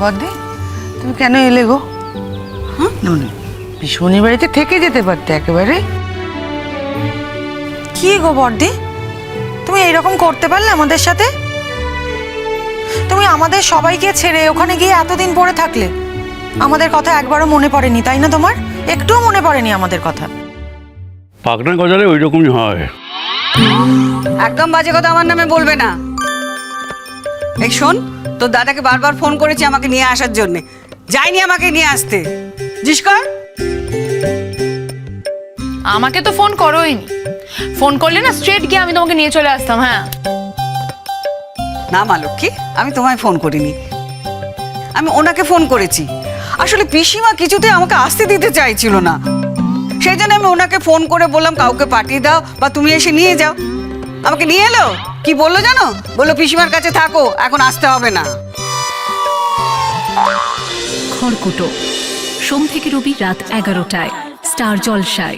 বদি তুমি কেন এলে গো? না, মানে, বাড়িতে থেকে যেতে পারতে একেবারে। কি গো বর্দি? তুমি এইরকম করতে পারলে আমাদের সাথে? তুমি আমাদের সবাইকে ছেড়ে ওখানে গিয়ে এতদিন পরে থাকলে আমাদের কথা একবারও মনে পড়েনি তাই না তোমার? একটুও মনে পড়েনি আমাদের কথা। পাকনা গজালে ওই রকমই হয়। একদম বাজে কথা আমার নামে বলবে না। এই শোন তোর দাদাকে বারবার ফোন করেছি আমাকে নিয়ে আসার জন্যে। যাইনি আমাকে নিয়ে আসতে। জিস কর। আমাকে তো ফোন করোইনি ফোন করলে না স্ট্রেট গিয়ে আমি তোমাকে নিয়ে চলে আসতাম হ্যাঁ। না মা লক্ষ্মী আমি তোমায় ফোন করিনি। আমি ওনাকে ফোন করেছি। আসলে পিসিমা কিছুতে আমাকে আসতে দিতে চাইছিল না। সেই জন্য আমি ওনাকে ফোন করে বললাম কাউকে পাঠিয়ে দাও বা তুমি এসে নিয়ে যাও। আমাকে নিয়ে এলো? কি বলল জানো? বলল, পিসিমার কাছে থাকো, এখন আসতে হবে না। খড়কুটো। সোম থেকে রবি রাত এগারোটায়, স্টার জলসায়।